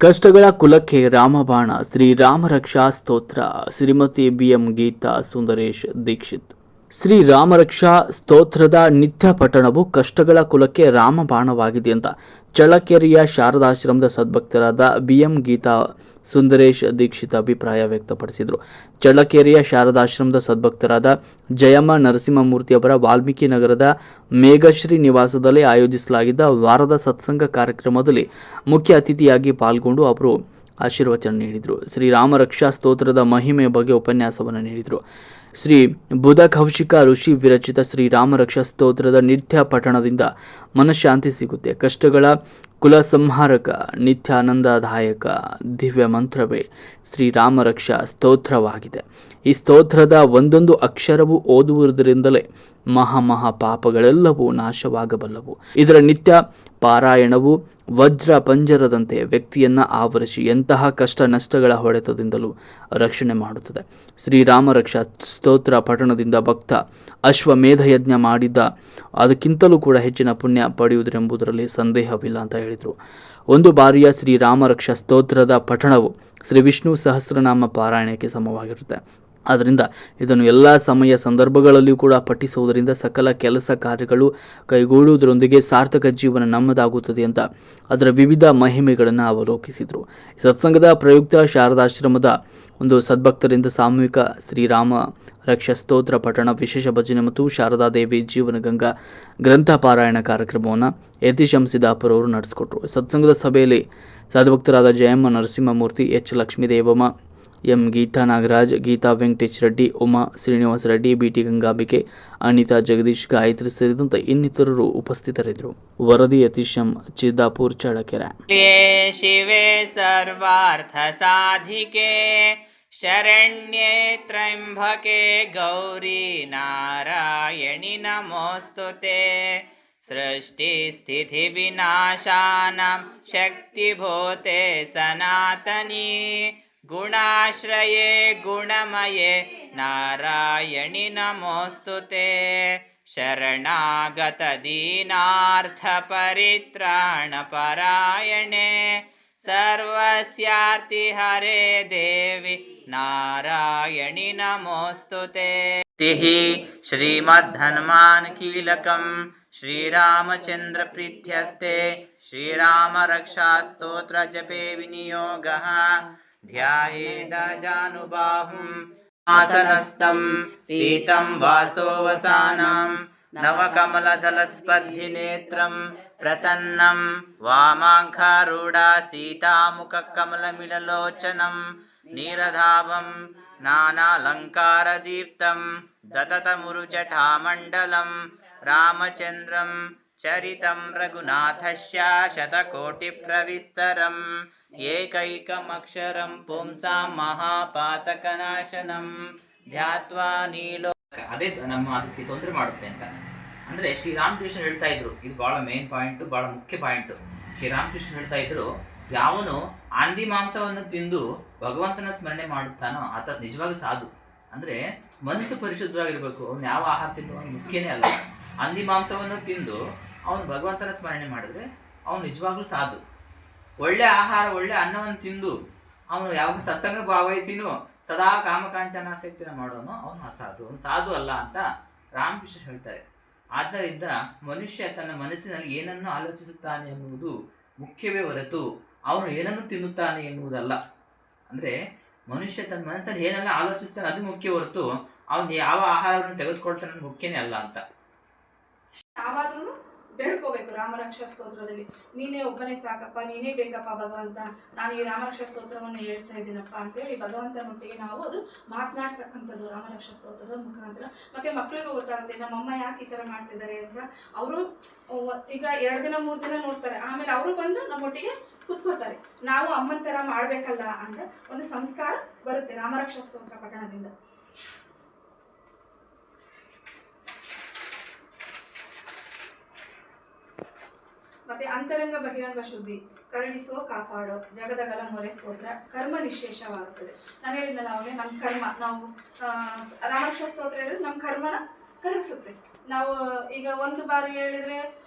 ಕಷ್ಟಗಳ ಕುಲಕ್ಕೆ ರಾಮಬಾಣ. ಶ್ರೀ ರಾಮರಕ್ಷಾ ಸ್ತೋತ್ರ. Shrimati B M Geetha Sundaresh Dixit. Shri Ramaraksha ಸ್ತೋತ್ರದ ನಿತ್ಯ ಪಠಣವು ಕಷ್ಟಗಳ ಕುಲಕ್ಕೆ ರಾಮಬಾಣವಾಗಿದೆ ಅಂತ ಚಳ್ಳಕೆರೆಯ ಶಾರದಾಶ್ರಮದ ಸದ್ಭಕ್ತರಾದ ಬಿ ಎಂ ಗೀತಾ ಸುಂದರೇಶ್ ದೀಕ್ಷಿತ್ ಅಭಿಪ್ರಾಯ ವ್ಯಕ್ತಪಡಿಸಿದರು. ಚಳ್ಳಕೆರೆಯ ಶಾರದಾಶ್ರಮದ ಸದ್ಭಕ್ತರಾದ ಜಯಮ್ಮ ನರಸಿಂಹಮೂರ್ತಿ ಅವರ ವಾಲ್ಮೀಕಿ ನಗರದ ಮೇಘಶ್ರೀ ನಿವಾಸದಲ್ಲಿ ಆಯೋಜಿಸಲಾಗಿದ್ದ ವಾರದ ಸತ್ಸಂಗ ಕಾರ್ಯಕ್ರಮದಲ್ಲಿ ಮುಖ್ಯ ಅತಿಥಿಯಾಗಿ ಪಾಲ್ಗೊಂಡು ಅವರು ಆಶೀರ್ವಚನ ನೀಡಿದರು. ಶ್ರೀರಾಮ ರಕ್ಷಾ ಸ್ತೋತ್ರದ ಮಹಿಮೆಯ ಬಗ್ಗೆ ಉಪನ್ಯಾಸವನ್ನು ನೀಡಿದರು. ಶ್ರೀ ಬುಧ ಕೌಶಿಕ ಋಷಿ ವಿರಚಿತ ಶ್ರೀ ರಾಮರಕ್ಷಾ ಸ್ತೋತ್ರದ ನಿತ್ಯ ಪಠಣದಿಂದ ಮನಃಶಾಂತಿ ಸಿಗುತ್ತೆ. ಕಷ್ಟಗಳ ಕುಲ ಸಂಹಾರಕ ನಿತ್ಯಾನಂದದಾಯಕ ದಿವ್ಯ ಮಂತ್ರವೇ ಶ್ರೀರಾಮ ರಕ್ಷಾ ಸ್ತೋತ್ರವಾಗಿದೆ. ಈ ಸ್ತೋತ್ರದ ಒಂದೊಂದು ಅಕ್ಷರವು ಓದುವುದರಿಂದಲೇ ಮಹಾ ಮಹಾ ಪಾಪಗಳೆಲ್ಲವೂ ನಾಶವಾಗಬಲ್ಲವು. ಇದರ ನಿತ್ಯ ಪಾರಾಯಣವು ವಜ್ರ ಪಂಜರದಂತೆ ವ್ಯಕ್ತಿಯನ್ನ ಆವರಿಸಿ ಎಂತಹ ಕಷ್ಟ ನಷ್ಟಗಳ ಹೊಡೆತದಿಂದಲೂ ರಕ್ಷಣೆ ಮಾಡುತ್ತದೆ. ಶ್ರೀರಾಮ ರಕ್ಷಾ ಸ್ತೋತ್ರ ಪಠಣದಿಂದ ಭಕ್ತ ಅಶ್ವಮೇಧ ಯಜ್ಞ ಮಾಡಿದ್ದ. ಅದಕ್ಕಿಂತಲೂ ಕೂಡ ಹೆಚ್ಚಿನ ಪುಣ್ಯ ಪಡೆಯುವುದರೆಂಬುದರಲ್ಲಿ ಸಂದೇಹವಿಲ್ಲ ಅಂತ ಹೇಳಿದರು. ಒಂದು ಬಾರಿಯ ಶ್ರೀರಾಮರಕ್ಷ ಸ್ತೋತ್ರದ ಪಠಣವು ಶ್ರೀ ವಿಷ್ಣು ಸಹಸ್ರನಾಮ ಪಾರಾಯಣಕ್ಕೆ ಸಮವಾಗಿರುತ್ತೆ. ಆದ್ದರಿಂದ ಇದನ್ನು ಎಲ್ಲ ಸಮಯ ಸಂದರ್ಭಗಳಲ್ಲಿಯೂ ಕೂಡ ಪಠಿಸುವುದರಿಂದ ಸಕಲ ಕೆಲಸ ಕಾರ್ಯಗಳು ಕೈಗೂಡುವುದರೊಂದಿಗೆ ಸಾರ್ಥಕ ಜೀವನ ನಮ್ಮದಾಗುತ್ತದೆ ಅಂತ ಅದರ ವಿವಿಧ ಮಹಿಮೆಗಳನ್ನು ಅವಲೋಕಿಸಿದರು. ಸತ್ಸಂಗದ ಪ್ರಯುಕ್ತ ಶಾರದಾಶ್ರಮದ ಒಂದು ಸದ್ಭಕ್ತರಿಂದ ಸಾಮೂಹಿಕ ಶ್ರೀರಾಮ ರಕ್ಷಾ ಸ್ತೋತ್ರ ಪಠಣ ವಿಶೇಷ ಭಜನೆ ಮತ್ತು ಶಾರದಾದೇವಿ ಜೀವನ ಗಂಗಾ ಗ್ರಂಥ ಪಾರಾಯಣ ಕಾರ್ಯಕ್ರಮವನ್ನು ಯತೀಶಂ ಅಪರವರು ನಡೆಸಿಕೊಟ್ರು. ಸತ್ಸಂಗದ ಸಭೆಯಲ್ಲಿ ಸದ್ಭಕ್ತರಾದ Jayamma, Narasimhamurthy, H. Lakshmidevamma M Geetha Nagaraj Geetha Venkatesh Reddy Uma Srinivasa Reddy BT Gangambike Anita Jagadish Gayathri ಸೇರಿದಂತೆ ಇನ್ನಿತರರು ಉಪಸ್ಥಿತರಿದ್ದರು ವರದಿ ಯತೀಶಂ ಚಿದ್ದಾಪುರ್ ಚಳ್ಳಕೆರೆ ये शिवे सर्वार्थसाधिके शरण्ये त्र्यम्बके गौरी नारायणि नमोऽस्तु ते सृष्टिस्थितिविनाशानां शक्तिभूते सनातनी गुणाश्रये गुणमये नारायणि नमोऽस्तु ते। शरणागतदीनार्थपरित्राणपरायणे सर्वस्यार्तिहरे देवि नारायणि नमोऽस्तु ते। तिः श्रीमद्धनुमान् कीलकं श्रीरामचन्द्रप्रीत्यर्थे श्रीरामरक्षास्तोत्रजपे विनियोगः ध्यायेदजानुबाहुम् आसनस्थं पीतं वासोवसानं नवकमलदलस्पर्धिनेत्रं प्रसन्नं वामाङ्खारूढा सीतामुखकमलमिललोचनं नीरधावं नानालङ्कारदीप्तं दततमुरुजटामण्डलं रामचन्द्रं चरितं रघुनाथस्य शतकोटिप्रविस्तरम् ಏಕೈಕಮಕ್ಷರಂ ಪುಂಸಾಂ ಮಹಾಪಾತಕನಾಶನಂ ಧ್ಯಾತ್ವಾ ನೀಲೋ ಅದೇ ನಮ್ಮ ಅದಕ್ಕೆ ತೊಂದರೆ ಮಾಡುತ್ತೆ ಅಂತ ಅಂದ್ರೆ ಶ್ರೀರಾಮಕೃಷ್ಣ ಹೇಳ್ತಾ ಇದ್ರು ಇದು ಬಹಳ ಮೇನ್ ಪಾಯಿಂಟ್ ಬಹಳ ಮುಖ್ಯ ಪಾಯಿಂಟ್ ಶ್ರೀರಾಮಕೃಷ್ಣ ಹೇಳ್ತಾ ಇದ್ರು ಯಾವನು ಆಂದಿ ಮಾಂಸವನ್ನು ತಿಂದು ಭಗವಂತನ ಸ್ಮರಣೆ ಮಾಡುತ್ತಾನೋ ಆತ ನಿಜವಾಗಿ ಸಾಧು ಅಂದ್ರೆ ಮನಸ್ಸು ಪರಿಶುದ್ಧವಾಗಿರ್ಬೇಕು ಅವ್ನು ಯಾವ ಆಹಾರ ತಿಂದು ಅವ್ನು ಮುಖ್ಯನೇ ಅಲ್ಲ ಹಂದಿ ಮಾಂಸವನ್ನು ತಿಂದು ಅವನು ಭಗವಂತನ ಸ್ಮರಣೆ ಮಾಡಿದ್ರೆ ಅವನು ನಿಜವಾಗ್ಲೂ ಸಾಧು. ಒಳ್ಳೆ ಆಹಾರ, ಒಳ್ಳೆ ಅನ್ನವನ್ನು ತಿಂದು, ಅವನು ಯಾವ ಸತ್ಸಂಗ ಭಾಗವಹಿಸಿನೂ ಸದಾ ಕಾಮಕಾಂಚನಾಸಕ್ತಿನ ಮಾಡೋನು ಅವನು ಅಸಾಧು. ಅವನು ಸಾಧು ಅಲ್ಲ ಅಂತ ರಾಮಕೃಷ್ಣ ಹೇಳ್ತಾರೆ. ಆದ್ದರಿಂದ ಮನುಷ್ಯ ತನ್ನ ಮನಸ್ಸಿನಲ್ಲಿ ಏನನ್ನು ಆಲೋಚಿಸುತ್ತಾನೆ ಎನ್ನುವುದು ಮುಖ್ಯವೇ ಹೊರತು ಅವನು ಏನನ್ನು ತಿನ್ನುತ್ತಾನೆ ಎನ್ನುವುದಲ್ಲ. ಅಂದರೆ ಮನುಷ್ಯ ತನ್ನ ಮನಸ್ಸಲ್ಲಿ ಏನೆಲ್ಲ ಆಲೋಚಿಸ್ತಾನೆ ಅದು ಮುಖ್ಯ ಹೊರತು ಅವನು ಯಾವ ಆಹಾರವನ್ನು ತೆಗೆದುಕೊಳ್ತಾನೆ ಮುಖ್ಯನೇ ಅಲ್ಲ ಅಂತ. ಬೇಡ್ಕೋಬೇಕು. ರಾಮರಕ್ಷಾ ಸ್ತೋತ್ರದಲ್ಲಿ ನೀನೇ ಒಬ್ಬನೇ ಸಾಕಪ್ಪ, ನೀನೇ ಬೇಕಪ್ಪ ಭಗವಂತ. ನಾನು ಈ ರಾಮರಕ್ಷಾ ಸ್ತೋತ್ರವನ್ನು ಹೇಳ್ತಾ ಇದ್ದೀನಪ್ಪ ಅಂತೇಳಿ ಭಗವಂತನೊಟ್ಟಿಗೆ ನಾವು ಅದು ಮಾತನಾಡ್ತಕ್ಕಂಥದ್ದು ರಾಮರಕ್ಷಾ ಸ್ತೋತ್ರದ ಮುಖಾಂತರ. ಮತ್ತೆ ಮಕ್ಕಳಿಗೂ ಗೊತ್ತಾಗುತ್ತೆ ನಮ್ಮಮ್ಮ ಯಾಕೆ ಈ ಥರ ಮಾಡ್ತಿದ್ದಾರೆ ಅಂತ. ಅವರು ಈಗ ಎರಡು ದಿನ, ಮೂರು ದಿನ ನೋಡ್ತಾರೆ. ಆಮೇಲೆ ಅವರು ಬಂದು ನಮ್ಮೊಟ್ಟಿಗೆ ಕುತ್ಕೋತಾರೆ ನಾವು ಅಮ್ಮನ ಥರ ಮಾಡಬೇಕಲ್ಲ ಅಂತ ಒಂದು ಸಂಸ್ಕಾರ ಬರುತ್ತೆ ರಾಮರಕ್ಷಾ ಸ್ತೋತ್ರ ಪಠಣದಿಂದ. ಮತ್ತೆ ಅಂತರಂಗ ಬಹಿರಂಗ ಶುದ್ಧಿ. ಕರುಣಿಸೋ, ಕಾಪಾಡೋ ಜಗದಗಲ ಮೊರೆ ಸ್ತೋತ್ರ ಕರ್ಮ ನಿಶೇಷವಾಗುತ್ತದೆ. ನಾನು ಹೇಳಿದ್ನಲ್ಲ ಅವನೇ ನಮ್ಮ ಕರ್ಮ, ನಾವು ರಾಮಕ್ಷ ಸ್ತೋತ್ರ ಹೇಳಿದ್ರೆ ನಮ್ಮ ಕರ್ಮನ ಕರಗಿಸುತ್ತೆ. ನಾವು, ಈಗ ಒಂದು ಬಾರಿ ಹೇಳಿದ್ರೆ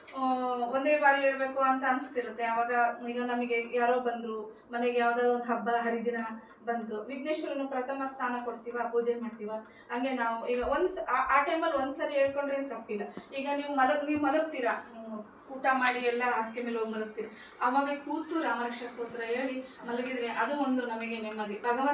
ಒಂದೇ ಬಾರಿ ಹೇಳ್ಬೇಕು ಅಂತ ಅನಿಸ್ತಿರುತ್ತೆ. ಅವಾಗ ಈಗ ನಮಗೆ ಯಾರೋ ಬಂದರು, ಮನೆಗೆ ಯಾವ್ದಾದ್ರು ಒಂದು ಹಬ್ಬ, ಹರಿದಿನ ಬಂತು, ವಿಘ್ನೇಶ್ವರನ ಪ್ರಥಮ ಸ್ಥಾನ ಕೊಡ್ತೀವ, ಪೂಜೆ ಮಾಡ್ತೀವ? ಹಂಗೆ ನಾವು ಈಗ ಒಂದು ಆ- ಟೈಮಲ್ಲಿ ಹೇಳ್ಕೊಂಡ್ರೆ ಏನ್ ತಪ್ಪಿಲ್ಲ. ಈಗ ನೀವು ಮಲಗ್, ನೀವು ಮಲಗ್ತೀರಾ? ಊಟ ಮಾಡಿ ಎಲ್ಲ ಹಾಸಿಗೆ ಮೇಲೆ ಹೋಗಿ ಬರುತ್ತೆ ಅವಾಗ ಕೂತು ರಾಮರಕ್ಷ ಸ್ತೋತ್ರ ಹೇಳಿ ಮಲಗಿದ್ರೆ ಅದು ಒಂದು ನಮಗೆ ನೆಮ್ಮದಿ. ಭಗವಂತ